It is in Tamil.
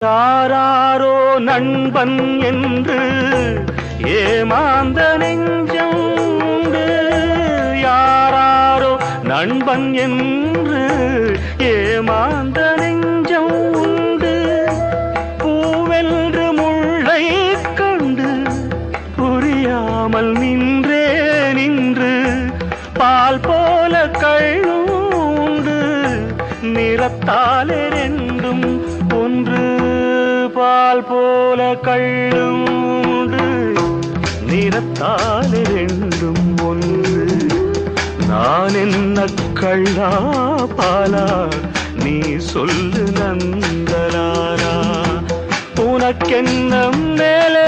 யாராரோ நண்பன் என்று ஏமாந்த நெஞ்சம் யாராரோ நண்பன் என்று ஏமாந்த நெஞ்சம் உண்டு. பூவென்று முள்ளை கண்டு புரியாமல் நின்றே நின்று பால் போல கழுண்டு நிறத்தாலே ரெண்டும் பால் போல கள்ளும் உண்டு. நிறத்தால் ரெண்டும் ஒன்று. நான் என்ன கள்ளா பாலா? நீ சொல்லு நந்தலாரா உனக்கென்ன மேலே